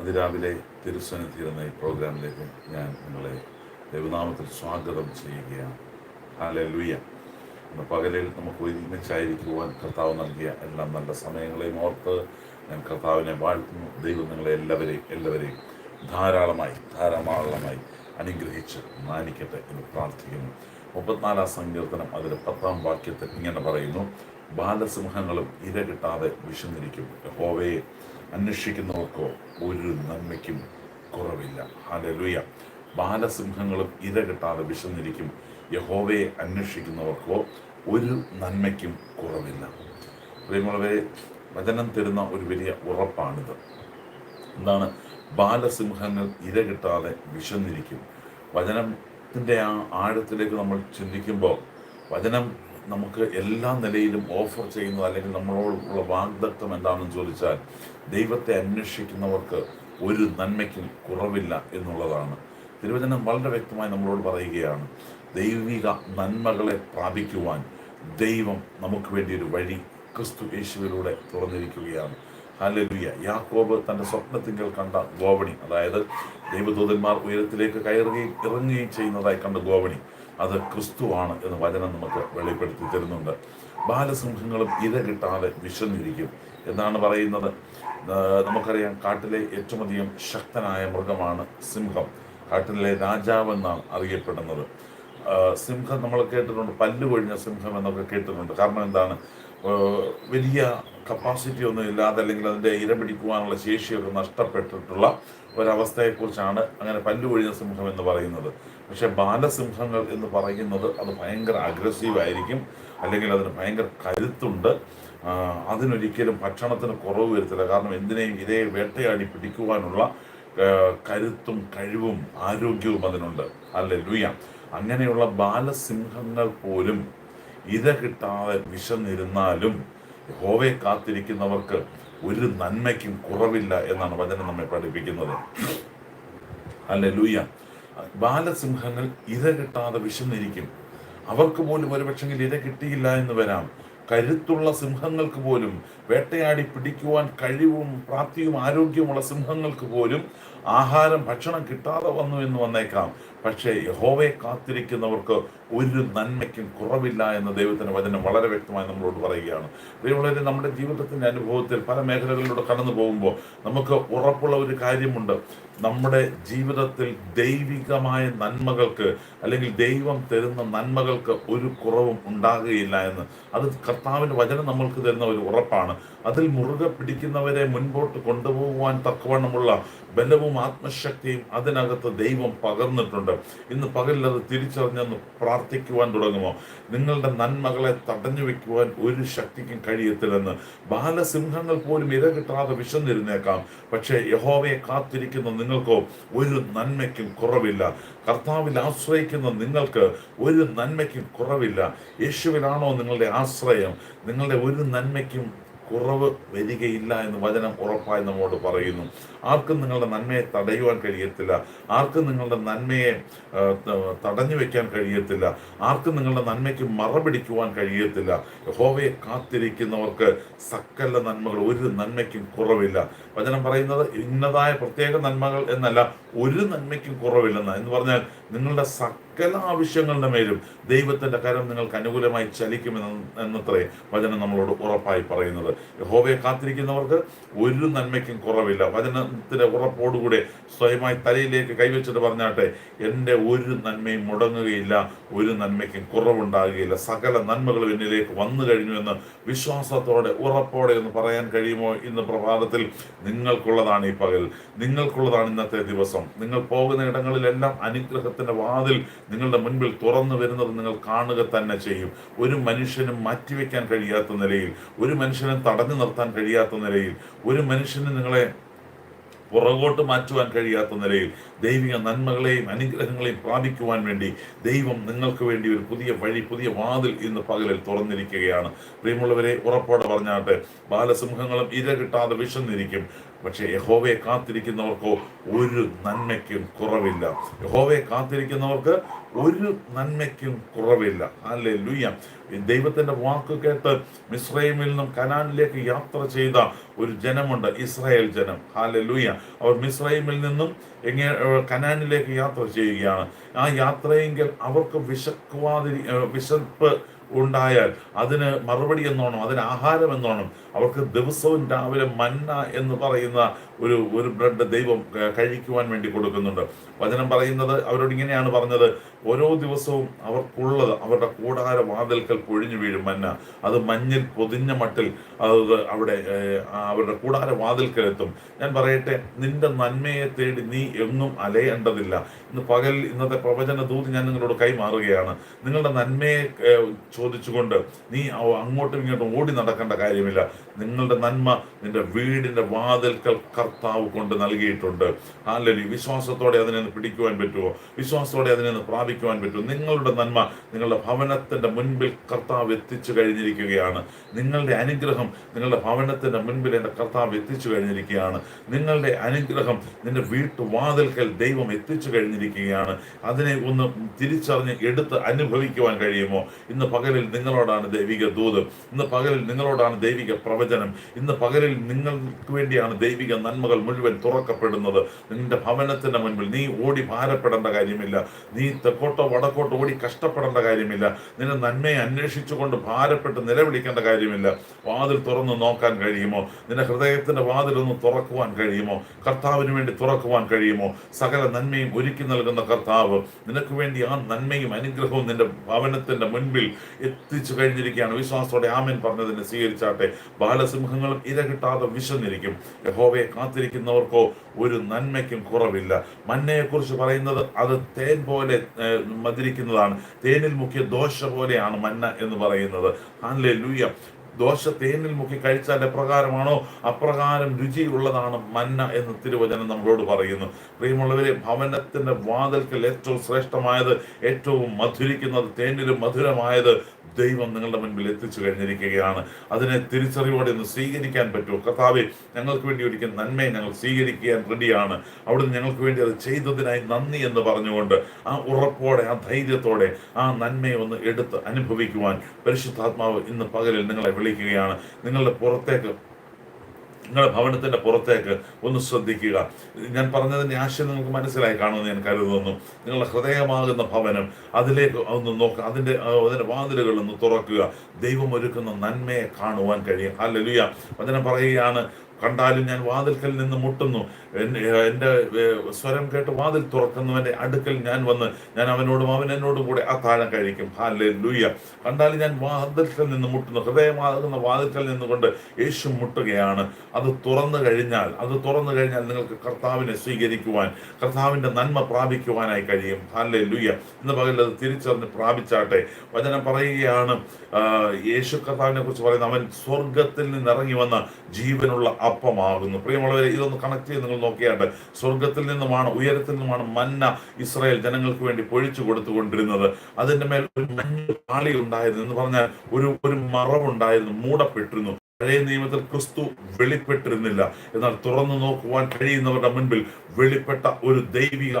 അതിരാവിലെ തിരുസന്നിധി എന്ന ഈ പ്രോഗ്രാമിലേക്ക് ഞാൻ നിങ്ങളെ ദൈവനാമത്തിൽ സ്വാഗതം ചെയ്യുകയാണ്. ഹാലെ ലുയ ഇന്ന് പകലിൽ നമുക്ക് ഒരുമിച്ചായിരിക്കുവാൻ കർത്താവ് നൽകിയ എല്ലാ നല്ല സമയങ്ങളെയും ഓർത്ത് ഞാൻ കർത്താവിനെ വാഴ്ത്തുന്നു. ദൈവം നിങ്ങളെ എല്ലാവരെയും എല്ലാവരെയും ധാരാളമായി ധാരാളമായി അനുഗ്രഹിച്ച് മാനിക്കട്ടെ എന്ന് പ്രാർത്ഥിക്കുന്നു. മുപ്പത്തിനാലാം സങ്കീർത്തനം അതിൽ പത്താം വാക്യത്തിൽ ഇങ്ങനെ പറയുന്നു. ബാലസിംഹങ്ങളും ഇര കിട്ടാതെ വിശന്നിരിക്കും. യഹോവയെ അന്വേഷിക്കുന്നവർക്കോ ഒരു നന്മയ്ക്കും കുറവില്ല. ഹാലലുയ ബാലസിംഹങ്ങളും ഇര കിട്ടാതെ വിശന്നിരിക്കും. യഹോവയെ അന്വേഷിക്കുന്നവർക്കോ ഒരു നന്മയ്ക്കും കുറവില്ല. പ്രിയമുള്ളവരെ വചനം തരുന്ന ഒരു വലിയ ഉറപ്പാണിത്. എന്താണ്? ബാലസിംഹങ്ങൾ ഇര കിട്ടാതെ വിശന്നിരിക്കും. വചനത്തിന്റെ ആ ആഴത്തിലേക്ക് നമ്മൾ ചിന്തിക്കുമ്പോൾ വചനം നമുക്ക് എല്ലാ നിലയിലും ഓഫർ ചെയ്യുന്നത് അല്ലെങ്കിൽ നമ്മളോടുള്ള വാഗ്ദത്വം എന്താണെന്ന് ചോദിച്ചാൽ ദൈവത്തെ അന്വേഷിക്കുന്നവർക്ക് ഒരു നന്മയ്ക്കും കുറവില്ല എന്നുള്ളതാണ്. തിരുവചനം വളരെ വ്യക്തമായി നമ്മളോട് പറയുകയാണ് ദൈവിക നന്മകളെ പ്രാപിക്കുവാൻ ദൈവം നമുക്ക് വേണ്ടി ഒരു വഴി ക്രിസ്തു യേശുവിലൂടെ തുറന്നിരിക്കുകയാണ്. ഹല്ലേലൂയ. യാക്കോബ് തന്റെ സ്വപ്നത്തിങ്കിൽ കണ്ട ഗോവണി. അതായത് ദൈവദൂതന്മാർ ഉയരത്തിലേക്ക് കയറുകയും ഇറങ്ങുകയും ചെയ്യുന്നതായി കണ്ട ഗോവണി. അത് ക്രിസ്തുവാണ് എന്ന് വചനം നമുക്ക് വെളിപ്പെടുത്തി തരുന്നുണ്ട്. ബാലസിംഹങ്ങളും ഇര കിട്ടാതെ വിശന്നിരിക്കും. എന്നാണ് പറയുന്നത്? നമുക്കറിയാം കാട്ടിലെ ഏറ്റവും അധികം ശക്തനായ മൃഗമാണ് സിംഹം. കാട്ടിലെ രാജാവെന്നാണ് അറിയപ്പെടുന്നത്. സിംഹം നമ്മൾ കേട്ടിട്ടുണ്ട്. പല്ലു കൊഴിഞ്ഞ സിംഹം എന്നൊക്കെ കേട്ടിട്ടുണ്ട്. കാരണം എന്താണ്? വലിയ കപ്പാസിറ്റി ഒന്നും ഇല്ലാതെ അല്ലെങ്കിൽ അതിന്റെ ഇര പിടിക്കുവാനുള്ള ശേഷിയൊക്കെ നഷ്ടപ്പെട്ടിട്ടുള്ള ഒരവസ്ഥയെക്കുറിച്ചാണ് അങ്ങനെ പല്ല് കൊഴിഞ്ഞ സിംഹം എന്ന് പറയുന്നത്. പക്ഷെ ബാലസിംഹങ്ങൾ എന്ന് പറയുന്നത് അത് ഭയങ്കര അഗ്രസീവ് ആയിരിക്കും. അല്ലെങ്കിൽ അതിന് ഭയങ്കര കരുത്തുണ്ട്. അതിനൊരിക്കലും ഭക്ഷണത്തിന് കുറവ് വരുത്തില്ല. കാരണം എന്തിനേയും ഇരയെ വേട്ടയാടി പിടിക്കുവാനുള്ള കരുത്തും കഴിവും ആരോഗ്യവും അതിനുണ്ട്. അല്ലെ ലൂയ അങ്ങനെയുള്ള ബാലസിംഹങ്ങൾ പോലും ഇര കിട്ടാതെ വിശന്നിരുന്നാലും യഹോവയെ കാത്തിരിക്കുന്നവർക്ക് ഒരു നന്മയ്ക്കും കുറവില്ല എന്നാണ് വചനം നമ്മെ പഠിപ്പിക്കുന്നത്. അല്ലെ ലൂയ ബാലസിംഹങ്ങൾ ഇര കിട്ടാതെ വിശന്നിരിക്കും. അവർക്ക് പോലും ഒരുപക്ഷെങ്കിൽ ഇര കിട്ടിയില്ല എന്ന് വരാം. കരുത്തുള്ള സിംഹങ്ങൾക്ക് പോലും വേട്ടയാടി പിടിക്കുവാൻ കഴിവും പ്രാപ്തിയും ആരോഗ്യമുള്ള സിംഹങ്ങൾക്ക് പോലും ആഹാരം ഭക്ഷണം കിട്ടാതെ വന്നു എന്ന് വന്നേക്കാം. പക്ഷേ യഹോവയെ കാത്തിരിക്കുന്നവർക്ക് ഒരു നന്മയ്ക്കും കുറവില്ല എന്ന ദൈവത്തിന്റെ വചനം വളരെ വ്യക്തമായി നമ്മളോട് പറയുകയാണ്. ദൈവമുള്ളവരെ നമ്മുടെ ജീവിതത്തിന്റെ അനുഭവത്തിൽ പല മേഖലകളിലൂടെ കടന്നു പോകുമ്പോൾ നമുക്ക് ഉറപ്പുള്ള ഒരു കാര്യമുണ്ട്. നമ്മുടെ ജീവിതത്തിൽ ദൈവികമായ നന്മകൾക്ക് അല്ലെങ്കിൽ ദൈവം തരുന്ന നന്മകൾക്ക് ഒരു കുറവും ഉണ്ടാകുകയില്ല എന്ന്. അത് കർത്താവിന്റെ വചനം നമ്മൾക്ക് തരുന്ന ഒരു ഉറപ്പാണ്. അതിൽ മുറുകെ പിടിക്കുന്നവരെ മുൻപോട്ട് കൊണ്ടുപോകുവാൻ തക്കവണ്ണമുള്ള ബലവും ആത്മശക്തിയും അതിനകത്ത് ദൈവം പകർന്നിട്ടുണ്ട്. ഇന്ന് പകലിൽ അത് തിരിച്ചറിഞ്ഞെന്ന് പ്രാർത്ഥിക്കുവാൻ തുടങ്ങുമോ? നിങ്ങളുടെ നന്മകളെ തടഞ്ഞു വെക്കുവാൻ ഒരു ശക്തിക്കും കഴിയത്തില്ലെന്ന്. ബാലസിംഹങ്ങൾ പോലും ഇര കിട്ടാതെ വിശന്നിരുന്നേക്കാം. പക്ഷേ യഹോവയെ കാത്തിരിക്കുന്ന നിങ്ങൾക്കോ ഒരു നന്മയ്ക്കും കുറവില്ല. കർത്താവിൽ ആശ്രയിക്കുന്ന നിങ്ങൾക്ക് ഒരു നന്മയ്ക്കും കുറവില്ല. യേശുവിലാണോ നിങ്ങളുടെ ആശ്രയം? നിങ്ങളുടെ ഒരു നന്മയ്ക്കും കുറവ് വരികയില്ല എന്ന് വചനം ഉറപ്പായി നമ്മോട് പറയുന്നു. ആർക്കും നിങ്ങളുടെ നന്മയെ തടയുവാൻ കഴിയത്തില്ല. ആർക്കും നിങ്ങളുടെ നന്മയെ തടഞ്ഞു വെക്കാൻ കഴിയത്തില്ല. ആർക്കും നിങ്ങളുടെ നന്മയ്ക്ക് മറപിടിക്കുവാൻ കഴിയത്തില്ല. യഹോവയെ കാത്തിരിക്കുന്നവർക്ക് സകല നന്മകൾ ഒരു നന്മയ്ക്കും കുറവില്ല. വചനം പറയുന്നത് ഇന്നതായ പ്രത്യേക നന്മകൾ എന്നല്ല ഒരു നന്മയ്ക്കും കുറവില്ലെന്ന്. എന്ന് പറഞ്ഞാൽ നിങ്ങളുടെ സകല ആവശ്യങ്ങളുടെ മേലും ദൈവത്തിന്റെ കരം നിങ്ങൾക്ക് അനുകൂലമായി ചലിക്കുമെന്ന് എന്നത്രേ വചനം നമ്മളോട് ഉറപ്പായി പറയുന്നത്. യഹോവയെ കാത്തിരിക്കുന്നവർക്ക് ഒരു നന്മയ്ക്കും കുറവില്ല. വചനത്തിന്റെ ഉറപ്പോടുകൂടെ സ്വയമായി തലയിലേക്ക് കൈവച്ചിട്ട് പറഞ്ഞാട്ടെ എന്റെ ഒരു നന്മയും മുടങ്ങുകയില്ല ഒരു നന്മയ്ക്കും കുറവുണ്ടാകുകയില്ല. സകല നന്മകളും എന്നിലേക്ക് വന്നു കഴിഞ്ഞു എന്ന് വിശ്വാസത്തോടെ ഉറപ്പോടെ എന്ന് പറയാൻ കഴിയുമോ ഇന്ന് പ്രഭാതത്തിൽ? നിങ്ങൾക്കുള്ളതാണ് ഈ പകൽ. നിങ്ങൾക്കുള്ളതാണ് ഇന്നത്തെ ദിവസം. നിങ്ങൾ പോകുന്ന ഇടങ്ങളിലെല്ലാം അനുഗ്രഹത്തിന്റെ വാതിൽ നിങ്ങളുടെ മുൻപിൽ തുറന്നു വരുന്നത് നിങ്ങൾ കാണുക തന്നെ ചെയ്യും. ഒരു മനുഷ്യനും മാറ്റിവെക്കാൻ കഴിയാത്ത നിലയിൽ ഒരു മനുഷ്യനും തടഞ്ഞു നിർത്താൻ കഴിയാത്ത നിലയിൽ ഒരു മനുഷ്യന് നിങ്ങളെ പുറകോട്ട് മാറ്റുവാൻ കഴിയാത്ത നിലയിൽ ദൈവിക നന്മകളെയും അനുഗ്രഹങ്ങളെയും പ്രാപിക്കുവാൻ വേണ്ടി ദൈവം നിങ്ങൾക്ക് വേണ്ടി ഒരു പുതിയ വഴി പുതിയ വാതിൽ ഇന്ന് പകലിൽ തുറന്നിരിക്കുകയാണ്. പ്രിയമുള്ളവരെ ഉറപ്പോടെ പറഞ്ഞാട്ടെ ബാലസിംഹങ്ങളും ഇര കിട്ടാതെ വിശന്നിരിക്കും. പക്ഷേ യഹോവയെ കാത്തിരിക്കുന്നവർക്കോ ഒരു നന്മയ്ക്കും കുറവില്ല. യഹോവയെ കാത്തിരിക്കുന്നവർക്ക് ഒരു നന്മയ്ക്കും കുറവില്ല. അല്ലേ ലുയ്യ ദൈവത്തിന്റെ വാക്ക് കേട്ട് മിസ്രൈമിൽ നിന്നും കനാനിലേക്ക് യാത്ര ചെയ്ത ഒരു ജനമുണ്ട് ഇസ്രായേൽ ജനം. ഹാലെ ലൂയ്യ അവർ മിസ്രൈമിൽ നിന്നും എങ്ങനെ കനാനിലേക്ക് യാത്ര ചെയ്യുകയാണ്. ആ യാത്രയെങ്കിൽ അവർക്ക് വിശക്കുവാതിരി വിശപ്പ് ഉണ്ടായാൽ അതിന് മറുപടി എന്നോണം അതിന് ആഹാരം എന്നോണം. അവർക്ക് ദിവസവും രാവിലെ മന്ന എന്ന് പറയുന്ന ഒരു ഒരു ബ്രെഡ് ദൈവം കഴിക്കുവാൻ വേണ്ടി കൊടുക്കുന്നുണ്ട്. വചനം പറയുന്നത് അവരോട് ഇങ്ങനെയാണ് പറഞ്ഞത്. ഓരോ ദിവസവും അവർക്കുള്ളത് അവരുടെ കൂടാര വാതിൽക്കൽ പൊഴിഞ്ഞു വീഴും മന്ന. അത് മഞ്ഞിൽ പൊതിഞ്ഞ മട്ടിൽ അത് അവിടെ അവരുടെ കൂടാര വാതിൽക്കൽ എത്തും. ഞാൻ പറയട്ടെ നിന്റെ നന്മയെ തേടി നീ എങ്ങും അലയേണ്ടതില്ല. ഇന്ന് പകൽ ഇന്നത്തെ പ്രവചന ദൂത് ഞാൻ നിങ്ങളോട് കൈമാറുകയാണ്. നിങ്ങളുടെ നന്മയെ ചോദിച്ചുകൊണ്ട് നീ അങ്ങോട്ടും ഇങ്ങോട്ടും ഓടി നടക്കേണ്ട കാര്യമില്ല. നിങ്ങളുടെ നന്മ നിന്റെ വീടിന്റെ വാതിൽക്കൽ കർത്താവ് കൊണ്ട് നൽകിയിട്ടുണ്ട്. അല്ലെങ്കിൽ വിശ്വാസത്തോടെ അതിനെ പിടിക്കുവാൻ പറ്റുമോ വിശ്വാസത്തോടെ അതിനെ പ്രാപിക്കുവാൻ പറ്റുമോ നിങ്ങളുടെ നന്മ നിങ്ങളുടെ ഭവനത്തിന്റെ മുൻപിൽ കർത്താവ് എത്തിച്ചു കഴിഞ്ഞിരിക്കുകയാണ്. നിങ്ങളുടെ അനുഗ്രഹം നിങ്ങളുടെ ഭവനത്തിന്റെ മുൻപിൽ എന്റെ കർത്താവ് എത്തിച്ചു കഴിഞ്ഞിരിക്കുകയാണ്. നിങ്ങളുടെ അനുഗ്രഹം നിന്റെ വീട്ടുവാതിൽക്കൽ ദൈവം എത്തിച്ചു കഴിഞ്ഞിരിക്കുകയാണ്. അതിനെ ഒന്ന് തിരിച്ചറിഞ്ഞ് എടുത്ത് അനുഭവിക്കുവാൻ കഴിയുമോ? ഇന്ന് പകലിൽ നിങ്ങളോടാണ് ദൈവിക ദൂത്. ഇന്ന് പകലിൽ നിങ്ങളോടാണ് ദൈവിക പ്രവചനം. ഇന്ന് പകലിൽ നിങ്ങൾക്ക് വേണ്ടിയാണ് ദൈവിക നന്മകൾ മുഴുവൻ തുറക്കപ്പെടുന്നത്. നിന്റെ ഭവനത്തിന്റെ മുൻപിൽ നീ ഓടി ഭാരപ്പെടേണ്ട കാര്യമില്ല. നീ തെക്കോട്ടോ വടക്കോട്ടോ ഓടി കഷ്ടപ്പെടേണ്ട കാര്യമില്ല. നിന്റെ നന്മയെ അന്വേഷിച്ചുകൊണ്ട് ഭാരപ്പെട്ട് നിലവിളിക്കേണ്ട കാര്യമില്ല. വാതിൽ തുറന്ന് നോക്കാൻ കഴിയുമോ? നിന്റെ ഹൃദയത്തിന്റെ വാതിൽ ഒന്ന് തുറക്കുവാൻ കഴിയുമോ? കർത്താവിന് വേണ്ടി തുറക്കുവാൻ കഴിയുമോ? സകല നന്മയും ഒരുക്കി നൽകുന്ന കർത്താവ് നിനക്ക് വേണ്ടി ആ നന്മയും അനുഗ്രഹവും നിന്റെ ഭവനത്തിന്റെ മുൻപിൽ എത്തിച്ചു കഴിഞ്ഞിരിക്കുകയാണ്. വിശ്വാസത്തോടെ ആമൻ പറഞ്ഞതിനെ സ്വീകരിച്ചാട്ടെ. ബാലസിംഹങ്ങളും ഇര കിട്ടാതെ വിശന്നിരിക്കും. യഹോവയെ കാത്തിരിക്കുന്നവർക്കോ ഒരു നന്മയ്ക്കും കുറവില്ല. മന്നയെ കുറിച്ച് പറയുന്നത് അത് തേൻ പോലെ മതിരിക്കുന്നതാണ് തേനിൽ മുഖ്യ ദോശ പോലെയാണ് മന്ന എന്ന് പറയുന്നത്. ആണല്ലേ ലൂയ ദോശ തേനിൽ മുക്കി കഴിച്ചാൽ എപ്രകാരമാണോ അപ്രകാരം രുചിയുള്ളതാണ് മന്ന എന്ന് തിരുവചനം നമ്മളോട് പറയുന്നു. പ്രിയമുള്ളവരെ ഭവനത്തിന്റെ വാതിൽക്കൽ ഏറ്റവും ശ്രേഷ്ഠമായത് ഏറ്റവും മധുരിക്കുന്നത് തേനിലും മധുരമായത് ദൈവം നിങ്ങളുടെ മുൻപിൽ എത്തിച്ചു കഴിഞ്ഞിരിക്കുകയാണ്. അതിനെ തിരിച്ചറിവോടെ ഒന്ന് സ്വീകരിക്കാൻ പറ്റുമോ? കർത്താവെ ഞങ്ങൾക്ക് വേണ്ടി ഒരിക്കൽ നന്മയെ ഞങ്ങൾ സ്വീകരിക്കാൻ റെഡിയാണ്. അവിടുന്ന് ഞങ്ങൾക്ക് വേണ്ടി അത് ചെയ്തതിനായി നന്ദി എന്ന് പറഞ്ഞുകൊണ്ട് ആ ഉറപ്പോടെ ആ ധൈര്യത്തോടെ ആ നന്മയെ ഒന്ന് എടുത്ത് അനുഭവിക്കുവാൻ പരിശുദ്ധാത്മാവ് ഇന്ന് പകലിൽ നിങ്ങളെ വിളിക്കുകയാണ്. നിങ്ങളുടെ പുറത്തേക്ക് നിങ്ങളുടെ ഭവനത്തിന്റെ പുറത്തേക്ക് ഒന്ന് ശ്രദ്ധിക്കുക. ഞാൻ പറഞ്ഞതിന്റെ ആശയം നിങ്ങൾക്ക് മനസ്സിലായി കാണുമെന്ന് ഞാൻ കരുതുന്നു. നിങ്ങളുടെ ഹൃദയമാകുന്ന ഭവനം അതിലേക്ക് ഒന്ന് നോക്കുക. അതിന്റെ ആ, അതിന്റെ വാതിലുകൾ ഒന്ന് തുറക്കുക. ദൈവം ഒരുക്കുന്ന നന്മയെ കാണുവാൻ കഴിയും. ഹല്ലേലൂയ. വചനം പറയുകയാണ് കണ്ടാലും ഞാൻ വാതിൽക്കൽ നിന്ന് മുട്ടുന്നു. എൻ- എന്റെ സ്വരം കേട്ട് വാതിൽ തുറക്കുന്നവന്റെ അടുക്കൽ ഞാൻ വന്ന് ഞാൻ അവനോടും അവൻ എന്നോടും കൂടെ ആ താഴം കഴിക്കും. ഹാലെ ലൂയ കണ്ടാലും ഞാൻ വാതിൽക്കൽ നിന്ന് മുട്ടുന്നു. ഹൃദയമാകുന്ന വാതിൽക്കൽ നിന്നുകൊണ്ട് യേശു മുട്ടുകയാണ്. അത് തുറന്നു കഴിഞ്ഞാൽ അത് തുറന്നു കഴിഞ്ഞാൽ നിങ്ങൾക്ക് കർത്താവിനെ സ്വീകരിക്കുവാൻ കർത്താവിന്റെ നന്മ പ്രാപിക്കുവാനായി കഴിയും. ഹാലെ ലൂയ ഇന്ന് പകൽ അത് തിരിച്ചറിഞ്ഞ് പ്രാപിച്ചാട്ടെ. വചനം പറയുകയാണ് യേശു കർത്താവിനെ കുറിച്ച് പറയുന്നത് അവൻ സ്വർഗത്തിൽ നിന്ന് ഇറങ്ങി വന്ന ജീവനുള്ള അപ്പമാകുന്നു. പ്രിയമുള്ളവരെ ഇതൊന്ന് കണക്ട് ചെയ്ത് നിങ്ങൾ നോക്കിയാണ്ട് സ്വർഗത്തിൽ നിന്നുമാണ് ഉയരത്തിൽ നിന്നുമാണ് മന്ന ഇസ്രായേൽ ജനങ്ങൾക്ക് വേണ്ടി പൊഴിച്ചു കൊടുത്തുകൊണ്ടിരുന്നത്. അതിന്റെ മേൽ ഒരു മഞ്ഞ പാളി ഉണ്ടായിരുന്നു എന്ന് പറഞ്ഞാൽ ഒരു ഒരു മറവുണ്ടായിരുന്നു മൂടപ്പെട്ടിരുന്നു. പഴയ നിയമത്തിൽ ക്രിസ്തു വെളിപ്പെട്ടിരുന്നില്ല. എന്നാൽ തുറന്നു നോക്കുവാൻ കഴിയുന്നവരുടെ മുൻപിൽ വെളിപ്പെട്ട ഒരു ദൈവിക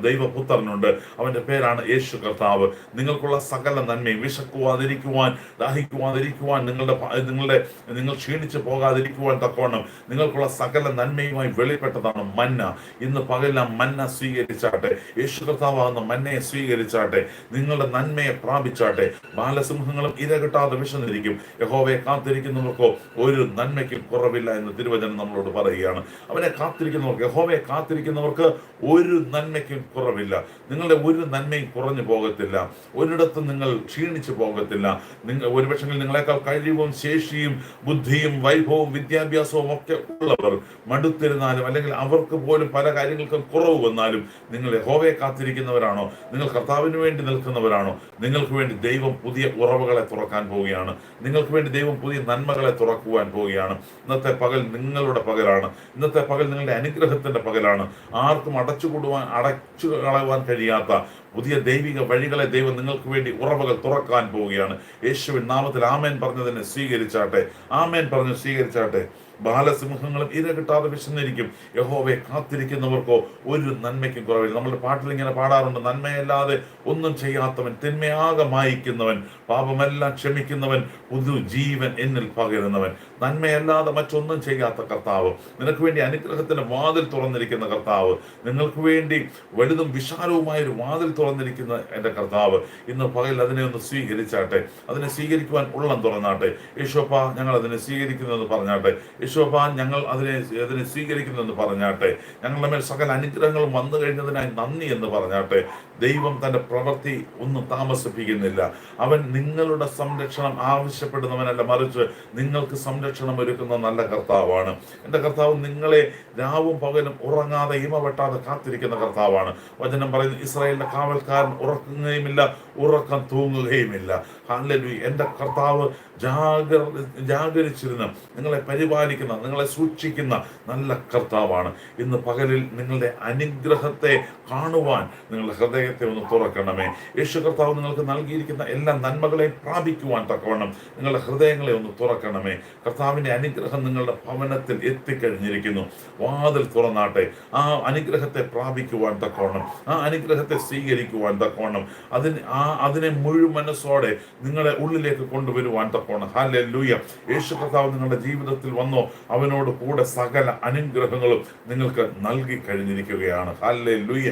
ദൈവപുത്രനുണ്ട്. അവന്റെ പേരാണ് യേശു കർത്താവ്. നിങ്ങൾക്കുള്ള സകല നന്മയും വിശക്കുവാതിരിക്കുവാൻ ദാഹിക്കുവാതിരിക്കുവാൻ നിങ്ങളുടെ നിങ്ങളുടെ നിങ്ങൾ ക്ഷീണിച്ചു പോകാതിരിക്കുവാൻ തക്കവണ്ണം നിങ്ങൾക്കുള്ള സകല നന്മയുമായി വെളിപ്പെട്ടതാണ് മന്ന. ഇന്ന് പകല മന്ന സ്വീകരിച്ചാട്ടെ. യേശു കർത്താവാകുന്ന മന്നയെ സ്വീകരിച്ചാട്ടെ. നിങ്ങളുടെ നന്മയെ പ്രാപിച്ചാട്ടെ. ബാലസിംഹങ്ങളും ഇര കിട്ടാതെ വിശന്നിരിക്കും. യഹോവയെ കാത്തിരിക്കുന്നവർക്കോ ഒരു നന്മയ്ക്കും കുറവില്ല എന്ന് തിരുവചനം നമ്മളോട് പറയുകയാണ്. അവനെ കാത്തിരിക്കുന്നവർക്ക് യഹോവയെ കാത്തിരിക്കുന്നവർക്ക് ഒരു നന്മയ്ക്കും കുറവില്ല. നിങ്ങളുടെ ഒരു നന്മയും കുറഞ്ഞു പോകത്തില്ല. ഒരിടത്തും നിങ്ങൾ ക്ഷീണിച്ചു പോകത്തില്ല. നിങ്ങൾ ഒരുപക്ഷെ നിങ്ങളെക്കാൾ കഴിവും ശേഷിയും ബുദ്ധിയും വൈഭവവും വിദ്യാഭ്യാസവും ഒക്കെ ഉള്ളവർ മടുത്തിരുന്നാലും അല്ലെങ്കിൽ അവർക്ക് പോലും പല കാര്യങ്ങൾക്കും കുറവ് വന്നാലും നിങ്ങൾ യഹോവയെ കാത്തിരിക്കുന്നവരാണോ? നിങ്ങൾ കർത്താവിന് വേണ്ടി നിൽക്കുന്നവരാണോ? നിങ്ങൾക്ക് വേണ്ടി ദൈവം പുതിയ ഉറവുകളെ തുറക്കാൻ പോവുകയാണ്. നിങ്ങൾക്ക് വേണ്ടി ദൈവം പുതിയ നന്മകളെ തുറക്കുവാൻ പോവുകയാണ്. ഇന്നത്തെ പകൽ നിങ്ങളുടെ പകലാണ്. ഇന്നത്തെ പകൽ നിങ്ങളുടെ അനുഗ്രഹത്തിന്റെ പകലാണ്. ആർക്കും അടച്ചുകൂടുവാൻ അടച്ചു കളയുവാൻ കഴിയാത്ത പുതിയ ദൈവിക വഴികളെ ദൈവം നിങ്ങൾക്ക് വേണ്ടി ഉറവകൾ തുറക്കാൻ പോവുകയാണ്. യേശുവിൻ നാമത്തിൽ ആമേൻ പറഞ്ഞതിനെ സ്വീകരിച്ചാട്ടെ ആമേൻ പറഞ്ഞ് സ്വീകരിച്ചാട്ടെ ബാലസിംഹങ്ങളും ഇര കിട്ടാതെ വിശന്നിരിക്കും. യഹോവയെ കാത്തിരിക്കുന്നവർക്കോ ഒരു നന്മയ്ക്കും കുറവില്ല. നമ്മുടെ പാട്ടിൽ ഇങ്ങനെ പാടാറുണ്ട്. നന്മയല്ലാതെ ഒന്നും ചെയ്യാത്തവൻ തിന്മയാകെ മായിക്കുന്നവൻ പാപമെല്ലാം ക്ഷമിക്കുന്നവൻ പുതു ജീവൻ എന്നിൽ പകരുന്നവൻ. നന്മയല്ലാതെ മറ്റൊന്നും ചെയ്യാത്ത കർത്താവ്. നിനക്ക് വേണ്ടി അനുഗ്രഹത്തിന്റെ വാതിൽ തുറന്നിരിക്കുന്ന കർത്താവ്. നിങ്ങൾക്ക് വേണ്ടി വലുതും വിശാലവുമായ ഒരു വാതിൽ തുറന്നിരിക്കുന്ന എന്റെ കർത്താവ്. ഇന്ന് പകൽ അതിനെ ഒന്ന് സ്വീകരിച്ചാട്ടെ. അതിനെ സ്വീകരിക്കുവാൻ ഉള്ളം തുറന്നാട്ടെ. യേശോപ്പ ഞങ്ങൾ അതിനെ സ്വീകരിക്കുന്നു എന്ന് പറഞ്ഞാട്ടെ. യേശോപ്പ ഞങ്ങൾ അതിനെ അതിനെ സ്വീകരിക്കുന്നു എന്ന് പറഞ്ഞാട്ടെ. ഞങ്ങളുടെ മേൽ സകല അനുഗ്രഹങ്ങളും വന്നു കഴിഞ്ഞതിനായി നന്ദി എന്ന് പറഞ്ഞാട്ടെ. ദൈവം തന്റെ പ്രവൃത്തി ഒന്നും താമസിപ്പിക്കുന്നില്ല. അവൻ നിങ്ങളുടെ സംരക്ഷണം ആവശ്യപ്പെടുന്നവനല്ല. മറിച്ച് നിങ്ങൾക്ക് സംരക്ഷണം ഒരുക്കുന്ന നല്ല കർത്താവാണ്. എന്റെ കർത്താവ് നിങ്ങളെ രാവും പകലും ഉറങ്ങാതെ ഇമവെട്ടാതെ കാത്തിരിക്കുന്ന കർത്താവാണ്. വചനം പറയുന്നത് ഇസ്രായേലിന്റെ കാവൽക്കാരൻ ഉറക്കുകയുമില്ല ഉറക്കം തൂങ്ങുകയുമില്ല. ഹാലലൂയ എന്റെ കർത്താവ് ജാഗ്ര ജാഗരിച്ചിരുന്ന നിങ്ങളെ പരിപാലിക്കുന്ന നിങ്ങളെ സൂക്ഷിക്കുന്ന നല്ല കർത്താവാണ്. ഇന്ന് പകലിൽ നിങ്ങളുടെ അനുഗ്രഹത്തെ കാണുവാൻ നിങ്ങളുടെ ഹൃദയത്തെ ഒന്ന് തുറക്കണമേ. യേശു കർത്താവ് നിങ്ങൾക്ക് നൽകിയിരിക്കുന്ന എല്ലാ നന്മകളെയും പ്രാപിക്കുവാൻ തക്കവണ്ണം നിങ്ങളുടെ ഹൃദയങ്ങളെ ഒന്ന് തുറക്കണമേ. കർത്താവിന്റെ അനുഗ്രഹം നിങ്ങളുടെ ഭവനത്തിൽ എത്തിക്കഴിഞ്ഞിരിക്കുന്നു. വാതിൽ തുറന്നാട്ടെ. ആ അനുഗ്രഹത്തെ പ്രാപിക്കുവാൻ തക്കവണ്ണം ആ അനുഗ്രഹത്തെ സ്വീകരിക്കുവാൻ തക്കവണ്ണം. അതിന് ആ അതിനെ മുഴുമനസ്സോടെ നിങ്ങളെ ഉള്ളിലേക്ക് കൊണ്ടുവരുവാൻ തക്കവണ്ണം. ഹാലെ ലൂയ യേശു കർത്താവ് നിങ്ങളുടെ ജീവിതത്തിൽ വന്നോ അവനോട് കൂടെ സകല അനുഗ്രഹങ്ങളും നിങ്ങൾക്ക് നൽകി കഴിഞ്ഞിരിക്കുകയാണ്. ഹാലെ ലൂയ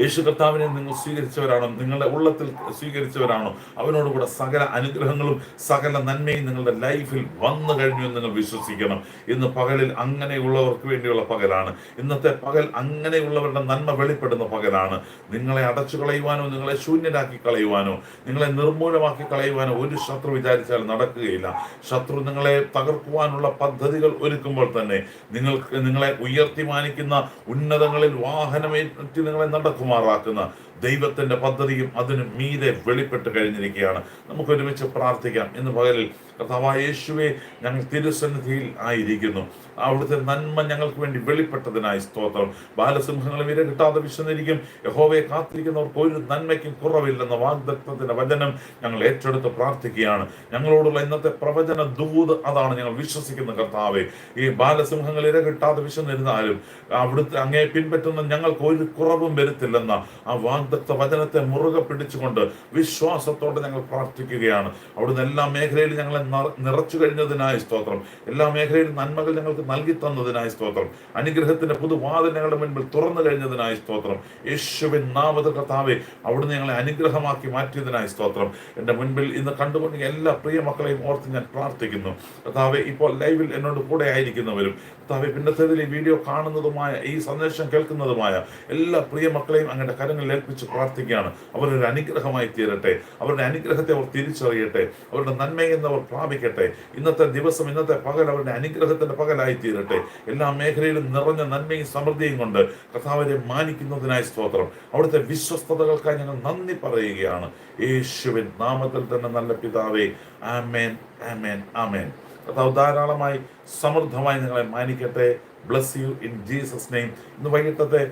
യേശു കർത്താവിനെ നിങ്ങൾ സ്വീകരിച്ചവരാണോ? നിങ്ങളുടെ ഉള്ളത്തിൽ സ്വീകരിച്ചവരാണോ? അവനോട് കൂടെ സകല അനുഗ്രഹങ്ങളും സകല നന്മയും നിങ്ങളുടെ ലൈഫിൽ വന്നു കഴിഞ്ഞു എന്ന് നിങ്ങൾ വിശ്വസിക്കണം. ഇന്ന് പകലിൽ അങ്ങനെയുള്ളവർക്ക് വേണ്ടിയുള്ള പകലാണ്. ഇന്നത്തെ പകൽ അങ്ങനെയുള്ളവരുടെ നന്മ വെളിപ്പെടുന്ന പകലാണ്. നിങ്ങളെ അടച്ചു കളയുവാനോ നിങ്ങളെ ശൂന്യരാക്കി കളയുവാനോ നിങ്ങളെ നിർമൂലമാക്കി കളയുവാനോ ഒരു ശത്രു വിചാരിച്ചാൽ നടക്കുകയില്ല. ശത്രു നിങ്ങളെ തകർക്കുവാനുള്ള പദ്ധതികൾ ഒരുക്കുമ്പോൾ തന്നെ നിങ്ങൾക്ക് നിങ്ങളെ ഉയർത്തി മാനിക്കുന്ന ഉന്നതങ്ങളിൽ വാഹനമേറ്റി നിങ്ങളെ markı hakkında ദൈവത്തിന്റെ പദ്ധതിയും അതിന് മീതെ വെളിപ്പെട്ട് കഴിഞ്ഞിരിക്കുകയാണ്. നമുക്ക് ഒരുമിച്ച് പ്രാർത്ഥിക്കാം. ഇന്ന് പകലിൽ കർത്താവായ യേശുവെ ഞങ്ങൾ തിരുസന്നിധിയിൽ ആയിരിക്കുന്നു. അവിടുത്തെ നന്മ ഞങ്ങൾക്ക് വേണ്ടി വെളിപ്പെട്ടതിനായി സ്തോത്രം. ബാലസിംഹങ്ങളെ വിര കിട്ടാതെ വിശന്നിരിക്കും. യഹോവയെ കാത്തിരിക്കുന്നവർക്ക് ഒരു നന്മയ്ക്കും കുറവില്ലെന്ന വാഗ്ദത്വത്തിന്റെ വചനം ഞങ്ങൾ ഏറ്റെടുത്ത് പ്രാർത്ഥിക്കുകയാണ്. ഞങ്ങളോടുള്ള ഇന്നത്തെ പ്രവചന ദൂത് അതാണ് ഞങ്ങൾ വിശ്വസിക്കുന്ന കർത്താവെ. ഈ ബാലസിംഹങ്ങൾ ഇര കിട്ടാതെ വിശന്നിരുന്നാലും അവിടുത്തെ അങ്ങേ പിൻപറ്റുന്ന ഞങ്ങൾക്ക് ഒരു കുറവും വരുത്തില്ലെന്ന ആ വാഗ്ദത്ത വചനത്തെ മുറുകെ പിടിച്ചുകൊണ്ട് വിശ്വാസത്തോടെ ഞങ്ങൾ പ്രാർത്ഥിക്കുകയാണ്. അവിടുന്ന് എല്ലാ മേഖലയിലും ഞങ്ങളെ നിറച്ചു കഴിഞ്ഞതിനായി സ്തോത്രം. എല്ലാ മേഖലയിലും നന്മകൾ ഞങ്ങൾക്ക് നൽകി തന്നതിനായി സ്തോത്രം. അനുഗ്രഹത്തിന്റെ പുതുവാതിൽ ഞങ്ങളുടെ മുൻപിൽ തുറന്നു കഴിഞ്ഞതിനായി സ്തോത്രം. യേശുവിൻ നാമത കർത്താവെ അവിടുന്ന് ഞങ്ങളെ അനുഗ്രഹമാക്കി മാറ്റിയതിനായി സ്തോത്രം. എന്റെ മുൻപിൽ ഇന്ന് കണ്ടുകൊണ്ട് എല്ലാ പ്രിയ മക്കളെയും ഓർത്ത് ഞാൻ പ്രാർത്ഥിക്കുന്നു. കർത്താവെ ഇപ്പോൾ ലൈവിൽ എന്നോട് കൂടെ ആയിരിക്കുന്നവരും കർത്താവെ പിന്നത്തേതിൽ ഈ വീഡിയോ കാണുന്നതുമായ ഈ സന്ദേശം കേൾക്കുന്നതുമായ എല്ലാ പ്രിയ മക്കളെയും അങ്ങയുടെ കരങ്ങളിൽ പ്രാർത്ഥിക്കുകയാണ്. അവരൊരു അനുഗ്രഹമായി തീരട്ടെ. അവരുടെ അനുഗ്രഹത്തെ അവർ തിരിച്ചറിയട്ടെ. അവരുടെ നന്മയെന്ന് അവർ പ്രാപിക്കട്ടെ. ഇന്നത്തെ ദിവസം ഇന്നത്തെ പകൽ അവരുടെ അനുഗ്രഹത്തിന്റെ പകലായി തീരട്ടെ. എല്ലാ മേഖലയിലും നിറഞ്ഞ നന്മയും സമൃദ്ധിയും കൊണ്ട് കർത്താവിനെ മാനിക്കുന്നതിനായി സ്തോത്രം. അവിടുത്തെ വിശ്വസ്തതകൾക്കായി ഞങ്ങൾ നന്ദി പറയുകയാണ്. യേശുവിൻ നാമത്തിൽ തന്നെ നല്ല പിതാവേ ആമേൻ ആമേൻ ആമേൻ. കർത്താവ് ധാരാളമായി സമൃദ്ധമായി നിങ്ങളെ മാനിക്കട്ടെ. Bless you in Jesus name ഇന്ന് വൈകിട്ടത്തെ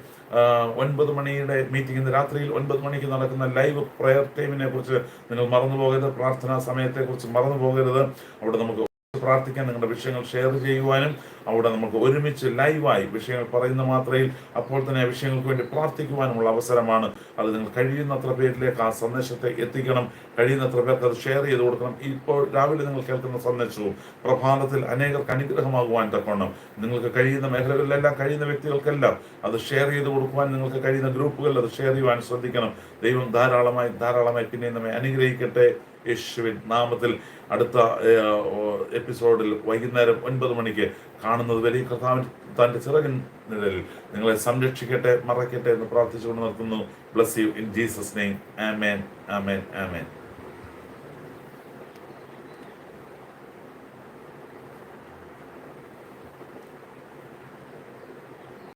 ഒൻപത് മണിയുടെ മീറ്റിംഗ് ഇന്ന് രാത്രിയിൽ ഒൻപത് മണിക്ക് നടക്കുന്ന ലൈവ് പ്രയർ ടൈമിനെ കുറിച്ച് നിങ്ങൾ മറന്നു പോകരുത് പ്രാർത്ഥനാ സമയത്തെ കുറിച്ച് മറന്നു പോകരുത് അവിടെ നമുക്ക് പ്രാർത്ഥിക്കാൻ നിങ്ങളുടെ വിഷയങ്ങൾ ഷെയർ ചെയ്യുവാനും അവിടെ നമുക്ക് ഒരുമിച്ച് ലൈവായി വിഷയങ്ങൾ പറയുന്ന മാത്രയിൽ അപ്പോൾ തന്നെ ആ വിഷയങ്ങൾക്ക് വേണ്ടി പ്രാർത്ഥിക്കുവാനുമുള്ള അവസരമാണ്. അത് നിങ്ങൾ കഴിയുന്നത്ര പേരിലേക്ക് ആ സന്ദേശത്തെ എത്തിക്കണം. കഴിയുന്നത്ര പേർക്ക് അത് ഷെയർ ചെയ്ത് കൊടുക്കണം. ഇപ്പോൾ രാവിലെ നിങ്ങൾ കേൾക്കുന്ന സന്ദേശവും പ്രഭാതത്തിൽ അനേകർക്ക് അനുഗ്രഹമാകുവാൻ തക്കണം നിങ്ങൾക്ക് കഴിയുന്ന മേഖലകളിലെല്ലാം കഴിയുന്ന വ്യക്തികൾക്കെല്ലാം അത് ഷെയർ ചെയ്ത് കൊടുക്കുവാൻ നിങ്ങൾക്ക് കഴിയുന്ന ഗ്രൂപ്പുകളിൽ അത് ഷെയർ ചെയ്യുവാൻ ശ്രദ്ധിക്കണം. ദൈവം ധാരാളമായി ധാരാളമായി പിന്നെ നമ്മെ അനുഗ്രഹിക്കട്ടെ. യേശുവിൻ നാമത്തിൽ അടുത്ത എപ്പിസോഡിൽ വൈകുന്നേരം ഒൻപത് മണിക്ക് കാണുന്നത് വരെ കർത്താവിൻ തന്റെ ചിറകിൻ നിഴലിൽ നിങ്ങളെ സംരക്ഷിക്കട്ടെ മറക്കട്ടെ എന്ന് പ്രാർത്ഥിച്ചുകൊണ്ട് നിർത്തുന്നു. Bless you in Jesus name amen amen amen